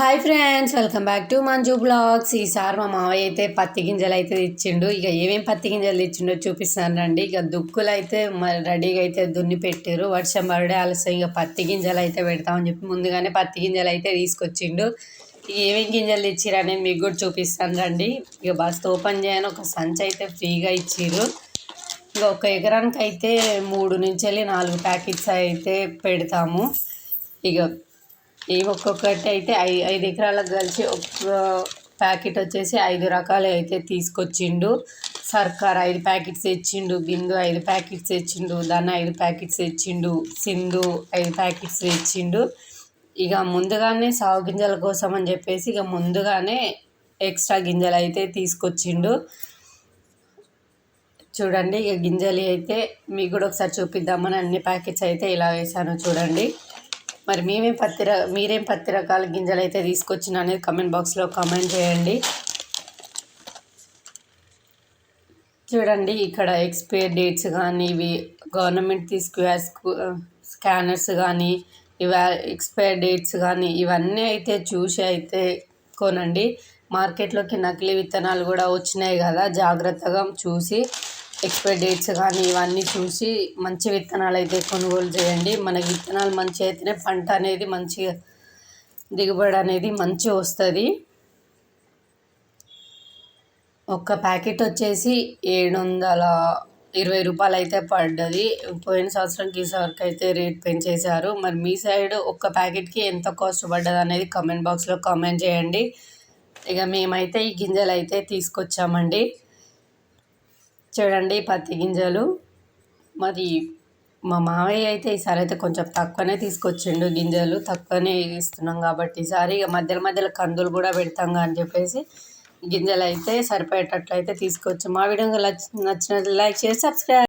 Hi friends welcome back to Manju blogs. ఈసారి మా మావయ్య అయితే పత్తి గింజలు అయితే ఇచ్చిండు ఇక ఏమేమి పత్తి గింజలు ఇచ్చిండో చూపిస్తాను రండి. ఇక దుక్కులు అయితే రెడీగా అయితే దున్ని పెట్టారు వర్షం పడే ఆలస్యం. ఇక పత్తి గింజలు అయితే పెడతామని చెప్పి ముందుగానే పత్తి గింజలు అయితే తీసుకొచ్చిండు. ఇక ఏమేమి గింజలు ఇచ్చిర్రు అనేది మీకు కూడా చూపిస్తాను రండి. ఇక బస్ ఓపెన్ చేయని. ఒక సంచి అయితే ఫ్రీగా ఇచ్చిర్రు. ఇక ఒక ఎకరానికి అయితే మూడు నుంచి వెళ్ళి నాలుగు ప్యాకెట్స్ అయితే పెడతాము. ఇక ఈ ఒక్కొక్కటి అయితే ఐ ఐదు ఎకరాలకు కలిసి ఒక ప్యాకెట్ వచ్చేసి ఐదు రకాలు అయితే తీసుకొచ్చిండు. సర్కార్ ఐదు ప్యాకెట్స్ తెచ్చిండు బిందు ఐదు ప్యాకెట్స్ తెచ్చిండు ధన ఐదు ప్యాకెట్స్ తెచ్చిండు సింధు ఐదు ప్యాకెట్స్ తెచ్చిండు. ఇక ముందుగానే సాగు గింజల కోసం అని చెప్పేసి ఇక ముందుగానే ఎక్స్ట్రా గింజలు అయితే తీసుకొచ్చిండు. చూడండి ఇక గింజలు అయితే మీకు కూడా ఒకసారి చూపిద్దామని అన్ని ప్యాకెట్స్ అయితే ఇలా వేసాను చూడండి. మరి మేమేం పత్తి మీరేం పత్తి రకాల గింజలు అయితే తీసుకొచ్చిన అనేది కమెంట్ బాక్స్లో కామెంట్ చేయండి. చూడండి ఇక్కడ ఎక్స్పైర్ డేట్స్ కానీ ఇవి గవర్నమెంట్ తీసుకువే స్కానర్స్ కానీ ఇవ ఎక్స్పైర్ డేట్స్ కానీ ఇవన్నీ అయితే చూసి అయితే కొనండి. మార్కెట్లోకి నకిలీ విత్తనాలు కూడా వచ్చినాయి కదా జాగ్రత్తగా చూసి ఎక్స్పైర్ డేట్స్ కానీ ఇవన్నీ చూసి మంచి విత్తనాలు అయితే కొనుగోలు చేయండి. మనకి విత్తనాలు మంచి అయితేనే పంట అనేది మంచిగా దిగుబడి అనేది మంచి వస్తుంది. ఒక ప్యాకెట్ వచ్చేసి ఏడు వందల ఇరవై రూపాయలు అయితే పడ్డది. పోయిన సంవత్సరంకి ఈసారికి అయితే రేట్ పెంచేశారు. మరి మీ సైడ్ ఒక్క ప్యాకెట్కి ఎంత కాస్ట్ పడ్డది అనేది కమెంట్ బాక్స్లో కామెంట్ చేయండి. ఇక మేమైతే ఈ గింజలు అయితే తీసుకొచ్చామండి. చూడండి పత్తి గింజలు. మరి మా మావయ్య అయితే ఈసారి అయితే కొంచెం తక్కువనే తీసుకొచ్చిండు గింజలు. తక్కువనే ఇస్తున్నాం కాబట్టి ఈసారి ఇక మధ్యలో మధ్యలో కందులు కూడా పెడతాం అని చెప్పేసి గింజలు అయితే సరిపోయేటట్లు అయితే తీసుకొచ్చి. మా వీడియో నచ్చినట్లు లైక్ చేసి సబ్స్క్రైబ్